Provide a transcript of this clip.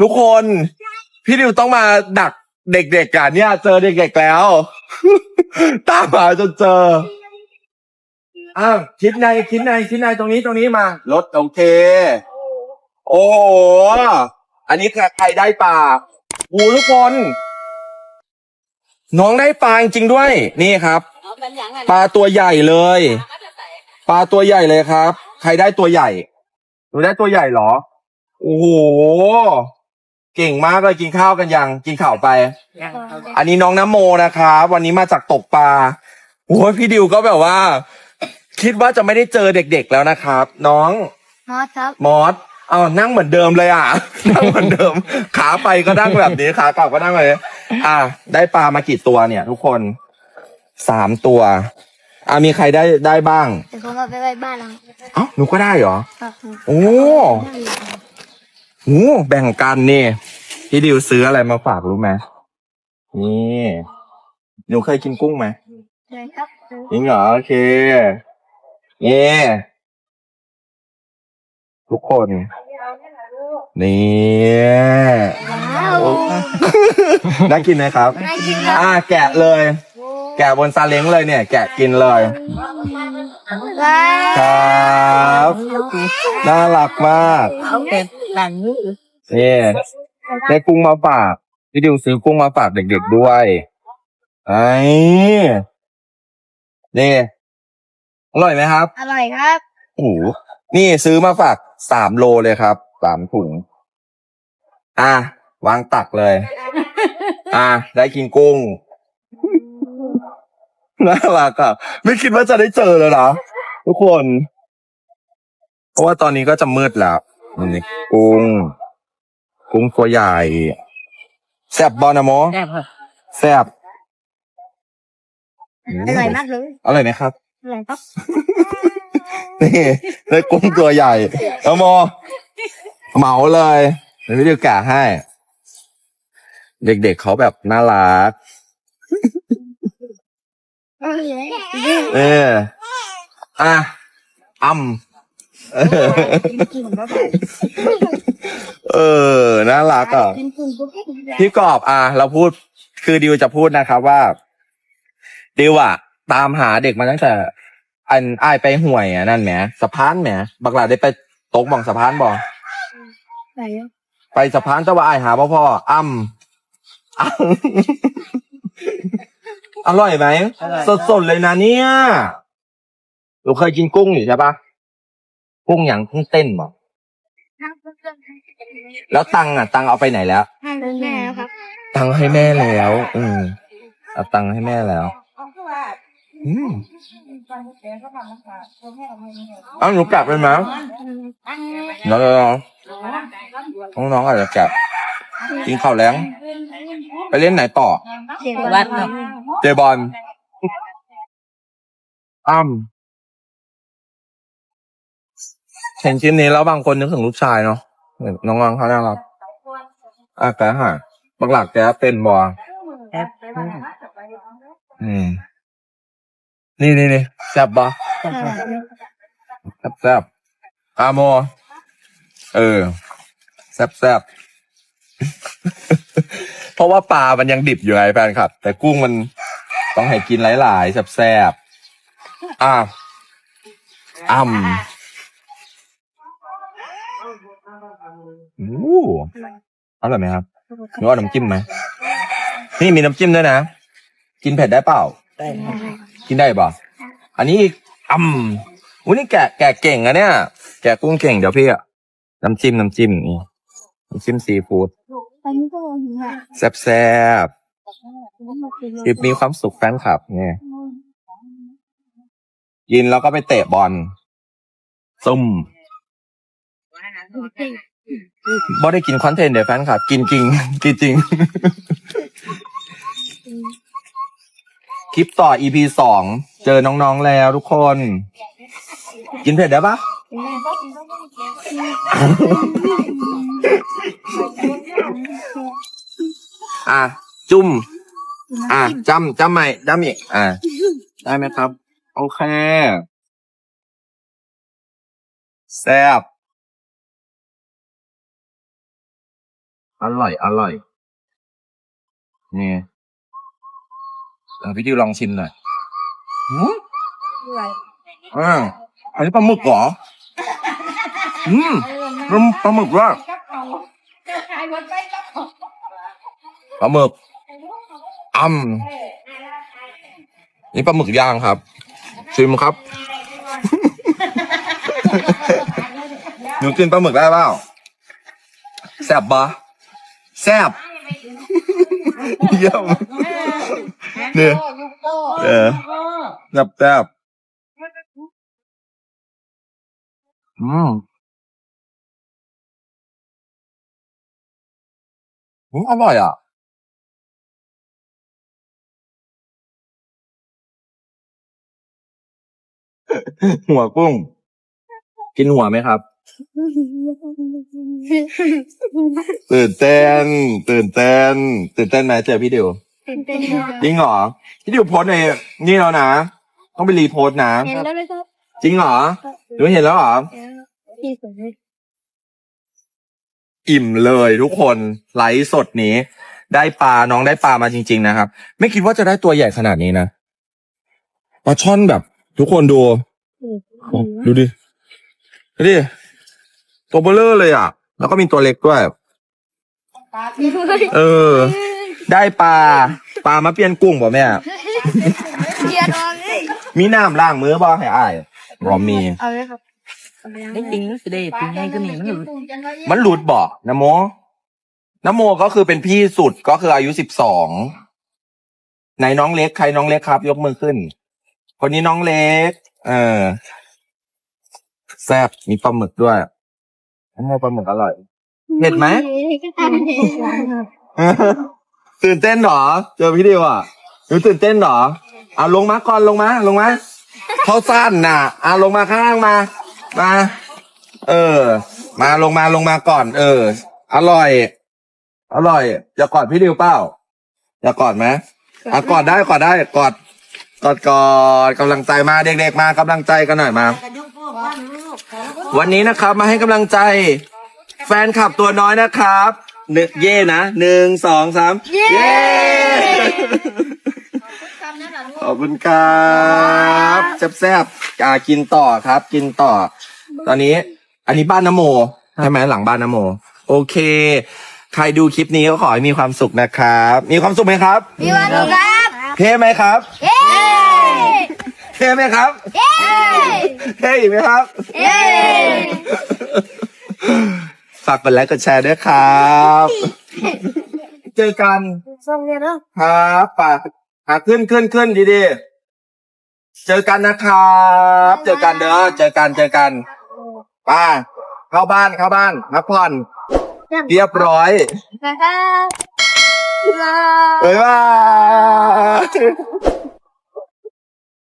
ทุกคนพี่ดิวต้องมาดักเด็กๆกันเนี่ย เจอเด็กๆแล้ว ตามหาจนเจออ้าวคิดในคิดในคิดในตรงนี้ตรงนี้มารถโอเค โอ้โหอันนี้ใครได้ปลาโอ้ทุกคน น้องได้ปลาจริงๆด้วย นี่ครับ ปลาตัวใหญ่เลย ปลาตัวใหญ่เลยครับ ใครได้ตัวใหญ่หนูได้ตัวใหญ่เหรอ โอ้โห เก่งมากเลยกินข้าวกันยังกินข้าวไปอันนี้น้องน้ำโมนะครับวันนี้มาจากตกปลาโอ้ยพี่ดิวก็แบบว่า คิดว่าจะไม่ได้เจอเด็กๆแล้วนะครับ น้องมอสครับมอสเอานั่งเหมือนเดิมเลยอะ นั่งเหมือนเดิม ขาไปก็นั่งแบบนี้ขากลับก็นั่งเลยอะได้ปลามากี่ตัวเนี่ย ทุกคนสามตัวอะมีใครได้ได้บ้าง เดี๋ยวผมเอาไปไว้บ้านแล้วเอ้าหนูก็ได้เหรอ ครับโอ้ โหแบ่งกันนี่พี่ดิวซื้ออะไรมาฝากรู้ไหมนี่หนูเคยกินกุ้งไหมใช่ครับจริงเหรอโอเคนี่ทุกคน นี่ว้าวน่ากินไหมครับ น่ากินครับอ่าแกะเลย แกะบนซาเล้งเลยเนี่ย แกะกินเลยว้าวครับ น่ารักมากเขาเป็น หลังนี้นี่ได้กุ้งมาฝากพี่ดิวซื้อกุ้งมาฝากเด็กๆด้วยไอ้นี่อร่อยไหมครับ อร่อยครับโอ้โหนี่ซื้อมาฝากสามโลเลยครับสามถุงอะวางตักเลย อะได้กินกุ้งน่ารักอะไม่คิดว่าจะได้เจอเลยนะทุกคน เพราะว่าตอนนี้ก็จะมืดแล้ว นี่กุ้ง กุ้งตัวใหญ่ แซบบอนะโมแซ่บค่ะแซบอร่อยมากเลยอร่อยไหมครับ อร่อยครับนี่ได้กุ้งตัวใหญ่เอาโมเหมาเลยเดี๋ยวพี่เดียวแกะให้ เด็กๆเขาแบบน่ารักอร่อยเอ ออะอ่ำเออเออ น่ารักอะเป็นกลุ่มพวกนี้พี่กอบอะเราพูด คือดิวจะพูดนะครับว่า ดิวอะ ตามหาเด็กมาตั้งแต่ อันอ้ายไปห่วยอะนั่นแหมสะพานแหมบักหลาได้ไปตกบ่องสะพานบ่ไหนอะไปสะพานแตะว่าอ้ายหาพ่อพ่ออ้ำอ้ำอร่อยไหมสดๆเลยนะเนี่ยหนูเคยกินกุ้งอยู่ใช่ปะ กุ้งอย่างกุ้งเต้นบ่แล้วตังค์อะ ตังค์เอาไปไหนแล้ว ให้แม่ครับตังค์ให้แม่แล้วอืมเอาตังค์ให้แม่แล้วอืมเอาหนูกลับไปไหมเดี๋ยวๆน้องๆอาจจะกลับกินข้าวแล้ง ไปเล่นไหนต่อ เด็กวัดเนาะ เจบอลอ้ำ เห็นชิ้นนี้แล้วบางคนนึกถึงลูกชายเนาะน้องๆเขาน่ารักอะแกหาบางหลักแกเป็นบอแซ่บอืมนี่นี่นี่แซ่บบอแซ่บค่ะแซ่บแซ่บอาโมเออแซ่บแซ่บเพราะว่าปลามันยังดิบอยู่ไงแฟนครับ แต่กุ้งมันต้องให้กินหลายๆแซ่บแซ่บอะอ่ำ อู้อร่อยไหมครับหรือว่าน้ำจิ้มไหมนี่มีน้ำจิ้มด้วยนะ กินเผ็ดได้เปล่า ได้ค่ะกินได้ป่ะอันนี้อีกอ่ำอุ้ยนี่แกะแกะเก่งอะเนี่ย แกะกุ้งเก่งเดี๋ยวพี่อะน้ำจิ้มน้ำจิ้มนี่น้ำจิ้มซีฟู้ดอันนี้ก็มีค่ะแซ่บแซ่บๆคลิปมีความสุขแฟนคลับเนี่ยยินแล้วก็ไปเตะบอลซุ่ม บ่ได้กินคอนเทนต์เดี๋ยวแฟนคลับกินจริง กินจริง คลิปต่อ EP สองเจอน้องๆแล้วทุกคน กินเผ็ดได้ปะอะ จุ่ม อะจำจำใหม่จำอีกอะ ได้ไหมครับ โอเค แซ่บ อร่อยอร่อยนี่เออพี่ดิวลองชิมหน่อยหืมอ่าอันนี้ปลาหมึกเหรออืมปลาปลาหมึกว่าปลาหมึกอ่ำนี่ปลาหมึกย่างครับ ชิมครับหนูกินปลาหมึกได้เปล่าแซ่บปะ แซ่บเยี่ยมเนี่ยเออแซ่บแซ่บอืมอืมอร่อยอะหัวกุ้ง กินหัวไหมครับ ตื่นเต้น ตื่นเต้น ตื่นเต้นไหมเจอพี่ดิวตื่นเต้นจริงเหรอพี่ดิวโพสต์ในนี่แล้วนะ ต้องไปรีโพสต์นะ เห็นแล้วไหมครับจริงเหรอหนูเห็นแล้วเหรอพี่สวยอิ่มเลยทุกคนไลฟ์สดนี้ ได้ปลาน้องได้ปลามาจริง ๆ นะครับ ไม่คิดว่าจะได้ตัวใหญ่ขนาดนี้นะปลาช่อนแบบ ทุกคนดูโอ้ดูดิดูดิ ตัวเบลเลอร์เลยอะ แล้วก็มีตัวเล็กด้วย เออ ได้ปลา ปลามาเปลี่ยนกุ้งบ่แม่ เกียร์นอนเลยมีน้ำล้างมือบ่ให้อ้ายรอมี เอาเลยครับได้จริงสิได้ปีไงก็นี่มันหลุดมันหลุดบ่นะโมนะโมก็คือเป็นพี่สุดก็คืออายุสิบสองไหนน้องเล็กใครน้องเล็กครับ ยกมือขึ้น คนนี้น้องเล็ก เออ แซ่บมีปลาหมึกด้วย น้ำโมปลาหมึกอร่อย เผ็ดไหม ตื่นเต้นเหรอ เจอพี่ดิวอะหนูตื่นเต้นเหรอเอาลงมาก่อนลงมาลงมาเขาสั้นน่ะเอาลงมาข้างล่างมา มา เออ มาลงมาลงมาก่อน เออ อร่อย อร่อยจะกอดพี่ดิวเปล่าจะกอดไหมอะกอดได้กอดได้กอดกอดกอดกำลังใจมาเด็กๆมากำลังใจกันหน่อยมาวัน นี้นะครับมาให้กำลังใจ แฟนคลับตัวน้อยนะครับหนึ่งเย่นะหนึ่งสองสามเย่ขอบคุณครับแซ่บๆอ่ากินต่อครับ กินต่อ ตอนนี้ อันนี้บ้านนโมใช่ไหมหลังบ้านนโม โอเค ใครดูคลิปนี้ก็ขอให้มีความสุขนะครับ มีความสุขไหมครับพี่วันครับเท่ไหมครับ เย้เท่ไหมครับเย้เท่อีกไหมครับ เย้ฝากกดไลค์กดแชร์ด้วยครับ เจอกันส่งเนี่ยเนาะครับฝากหาขึ้นขึ้นขึ้นดีดีๆเจอกันนะครับ เจอกันเด้อเจอกันเจอกันไป้าเข้าบ้านเข้าบ้านพักผ่อนเรียบร้อยนะครับบ๊ายบาย